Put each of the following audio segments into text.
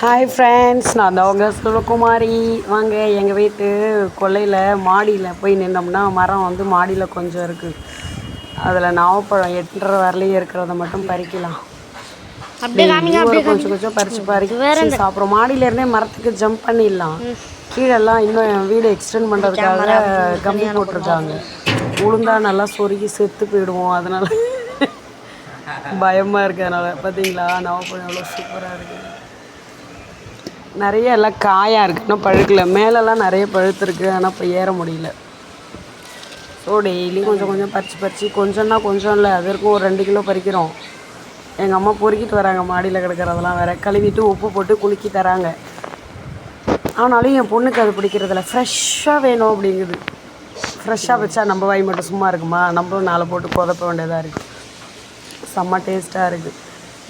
Hi friends நான் தான் உங்கள் சுரகுமாரி வாங்க எங்கள் வீட்டு கொல்லையில் மாடியில் போய் நின்னோம்னா மரம் வந்து மாடியில் கொஞ்சம் இருக்குது அதில் நாவப்பழம் எட்டுற வரலையும் இருக்கிறத மட்டும் பறிக்கலாம். கொஞ்சம் கொஞ்சம் பறிச்சு பறிச்சு சாப்பிட்றோம். மாடியில இருந்தே மரத்துக்கு ஜம்ப் பண்ணிடலாம். கீழெல்லாம் இன்னும் என் வீடு எக்ஸ்டெண்ட் பண்ணுறதுக்காக கம்பி போட்டிருக்காங்க. உளுந்தா நல்லா சொருகி செத்து போயிடுவோம். அதனால பயமாக இருக்குது அதனால். பார்த்தீங்களா நவப்பழம் எவ்வளோ சூப்பராக இருக்குது நிறைய எல்லாம் காயாக இருக்குது இன்னும் பழுக்கல. மேலெல்லாம் நிறைய பழுத்துருக்கு ஆனால் இப்போ ஏற முடியல. ஸோ டெய்லி கொஞ்சம் கொஞ்சம் பறித்து பறித்து கொஞ்சம்னா கொஞ்சம் இல்லை. அது இருக்கும் ஒரு ரெண்டு கிலோ பறிக்கிறோம். எங்கள் அம்மா பொறுக்கிட்டு வராங்க மாடியில் கிடக்கிறதெல்லாம் வேறு. கழுவிட்டு உப்பு போட்டு குலுக்கி தராங்க. ஆனாலும் என் பொண்ணுக்கு அது பிடிக்கிறதில்ல. ஃப்ரெஷ்ஷாக வேணும் அப்படிங்குது. ஃப்ரெஷ்ஷாக வச்சா நம்ம வாய் மட்டும் சும்மா இருக்குமா? நம்மளும் நாளை போட்டு புதப்ப வேண்டியதாக இருக்குது செம்ம டேஸ்ட்டாக இருக்குது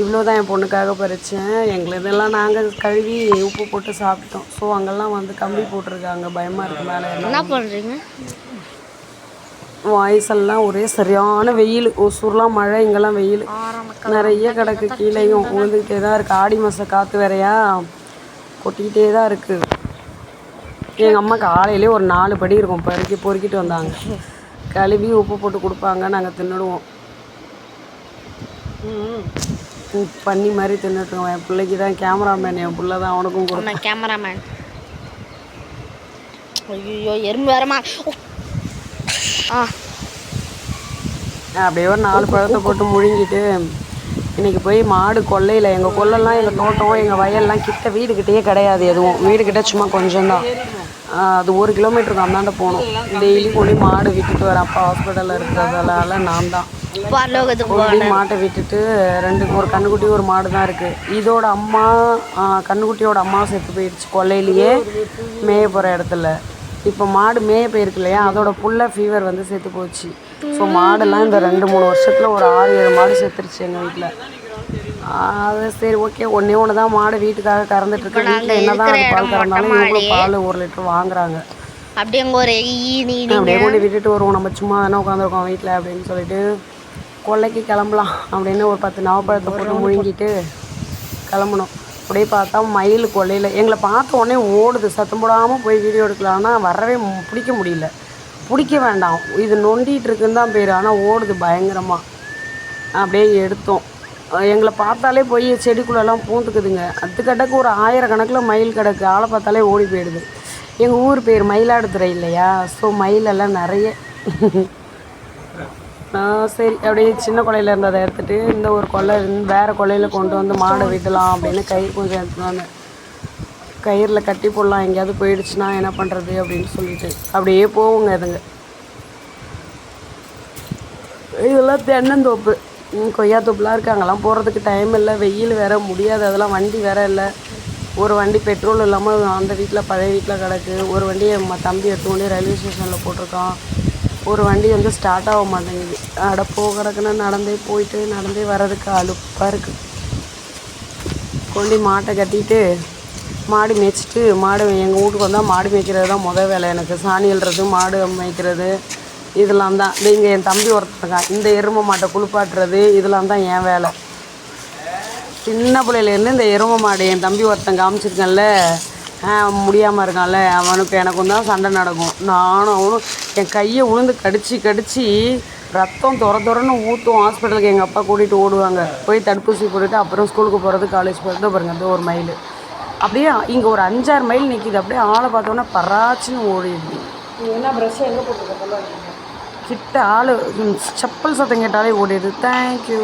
இவ்வளோ தான் என் பொண்ணுக்காக பறித்தேன் எங்களுதெல்லாம் நாங்கள் கழுவி உப்பு போட்டு சாப்பிட்டோம். ஸோ அங்கெல்லாம் வந்து கம்பி போட்டிருக்காங்க. பயமாக இருக்கு மேலே என்ன பண்ணுறீங்க வாய்ஸெல்லாம் ஒரே சரியான வெயில். ஒசூர்லாம் மழை இங்கெல்லாம் வெயில். நிறைய கிடக்கு. கீழேயும் உழுந்துக்கிட்டே தான் இருக்குது ஆடி மாதம் காற்று வேறையா? கொட்டிக்கிட்டே தான் இருக்குது எங்கள் அம்மா காலையிலே ஒரு நாலு படி இருக்கும். பறிக்கி பொறுக்கிட்டு வந்தாங்க. கழுவி உப்பு போட்டு கொடுப்பாங்க. நாங்கள் தின்னுடுவோம். ம், பண்ணி மாதிரி தின்னுட்டுருவோம் என் பிள்ளைக்கு தான் கேமராமேன் என் பிள்ளை தான் அவனுக்கும் கொடுப்பேன் கேமராமேன் ஐயோ எறும்பு வரமா ஆ. அப்படியே ஒரு நாலு பழத்தை போட்டு முழுங்கிட்டு இன்னைக்கு போய் மாடு கொல்லையில் எங்கள் கொல்லைலாம் எங்கள் தோட்டம் எங்கள் வயல்லாம் கிட்ட வீடுக்கிட்டேயே கிடையாது எதுவும். வீடுக்கிட்ட சும்மா கொஞ்சம் தான் அது ஒரு கிலோமீட்டருக்கு அந்தாண்ட போகணும். டெய்லி கொண்டு போய் மாடு விட்டுட்டு வரேன் அப்பா ஹாஸ்பிட்டலில் இருக்கிறதால நான் தான் பரலோகத்துக்கு போய் மாட்டை விட்டுட்டு ரெண்டு ஒரு கண்ணுக்குட்டி ஒரு மாடு தான் இருக்குது இதோட அம்மா கண்ணுக்குட்டியோட அம்மா செத்து போயிடுச்சு கொல்லையிலேயே மேய போகிற இடத்துல. இப்போ மாடு மேய போயிருக்கு இல்லையா? அதோட புள்ள ஃபீவர் வந்து செத்து போச்சு. ஸோ மாடெல்லாம் இந்த ரெண்டு மூணு வருஷத்தில் ஒரு ஆறு ஏழு மாடு செத்துருச்சு எங்கள் வீட்டில் அது சரி ஓகே. ஒன்றே ஒன்று தான் மாடு வீட்டுக்காக கறந்துட்டு இருக்கு. வீட்டில் என்ன தான் பால் கறந்தாலும் இவங்க பால் ஒரு லிட்டர் வாங்குறாங்க. அப்படியே ஒரு அப்படியே கொண்டு விட்டுட்டு வருவோம். நம்ம சும்மா தானே உட்காந்துருக்கோம் வீட்டில் அப்படின்னு சொல்லிட்டு கொல்லைக்கு கிளம்பலாம் அப்படின்னு ஒரு பத்து நவப்பழத்தை போட்டு முழுங்கிட்டு கிளம்பணும். அப்படியே பார்த்தா மயில் கொல்லையில் எங்களை பார்த்த உடனே ஓடுது. சத்தம் போடாமல் போய் வீடியோ எடுக்கலாம்னா வரவே பிடிக்க முடியல. பிடிக்க வேண்டாம். இது நொண்டிட்டு இருக்குன்னு தான் பேர். ஆனால் ஓடுது பயங்கரமாக அப்படியே எடுத்தோம். எங்களை பார்த்தாலே போய் செடிக்குள்ளெல்லாம் பூந்துக்குதுங்க. அதுக்கடக்கு ஒரு ஆயிரக்கணக்கில் மயில் கிடக்கு. ஆளை பார்த்தாலே ஓடி போயிடுது. எங்கள் ஊர் பேர் மயிலாடுதுறை இல்லையா? ஸோ மயிலெல்லாம் நிறைய. நான் சரி. அப்படியே சின்ன கொலையில் இருந்ததை எடுத்துட்டு இந்த ஒரு கொலை இருந்து வேறு கொல்லையில் கொண்டு வந்து மாடை விடலாம் அப்படின்னு கயிறு கொஞ்சம் எடுத்துட்டு வந்தேன் கயிறில் கட்டி போடலாம். எங்கேயாவது போயிடுச்சுன்னா என்ன பண்ணுறது அப்படின்னு சொல்லிட்டு. அப்படியே போவோங்க அதுங்க இதெல்லாம் தென்னந்தோப்பு. கொய்யா கொய்யாத்தோப்புலாம் இருக்குது அங்கெல்லாம் போகிறதுக்கு டைம் இல்லை. வெயில் வேற முடியாது. அதெல்லாம் வண்டி வேற இல்லை. ஒரு வண்டி பெட்ரோல் இல்லாமல் அந்த வீட்டில் பழைய வீட்டில் கிடக்கு. ஒரு வண்டி நம்ம ம- தம்பி எடுத்து கொண்டு ரயில்வே ஸ்டேஷனில் போட்டிருக்கான். ஒரு வண்டி வந்து ஸ்டார்ட் ஆக மாட்டேங்குது. அட போ நடந்தே போயிட்டு நடந்தே வர்றதுக்கு அலுப்பாக இருக்குது கொண்டு மாட்டை கட்டிட்டு மாடு மேய்ச்சிட்டு மாடு எங்கள் வீட்டுக்கு வந்தால் மாடு மேய்க்கிறது தான் முதல் வேலை எனக்கு. சாணி அள்ளுறது மாடு மேய்க்கிறது இதெல்லாம் தான். இந்த இங்கே என் தம்பி ஒருத்தன் இந்த எருமை மாட்டை குளிப்பாட்டுறது இதெல்லாம் தான் என் வேலை. சின்ன பிள்ளையிலேருந்து இந்த எருமை மாடு என் தம்பி ஒருத்தன் காமிச்சிருக்கேன்ல முடியாமல் இருக்கான்ல. அவனுக்கு எனக்கும் தான் சண்டை நடக்கும். நானும் அவனும் என் கையை உளுந்து கடிச்சு கடிச்சு ரத்தம் துற துறன்னு ஊற்றும் ஹாஸ்பிட்டலுக்கு எங்கள் அப்பா கூட்டிகிட்டு ஓடுவாங்க. போய் தடுப்பூசி போட்டுட்டு அப்புறம் ஸ்கூலுக்கு போகிறது காலேஜ் போகிறது பாருங்க அது ஒரு மைல் அப்படியே இங்கே ஒரு அஞ்சாறு மைல் நிற்கிது அப்படியே ஆளை பார்த்தோன்னே பராச்சுன்னு ஓடிடுது. என்ன ப்ரெஷ் எங்கே போட்டுருக்க? கிட்ட ஆள் செப்பல் சத்தம் கேட்டாலே ஓடிடுது. தேங்க்யூ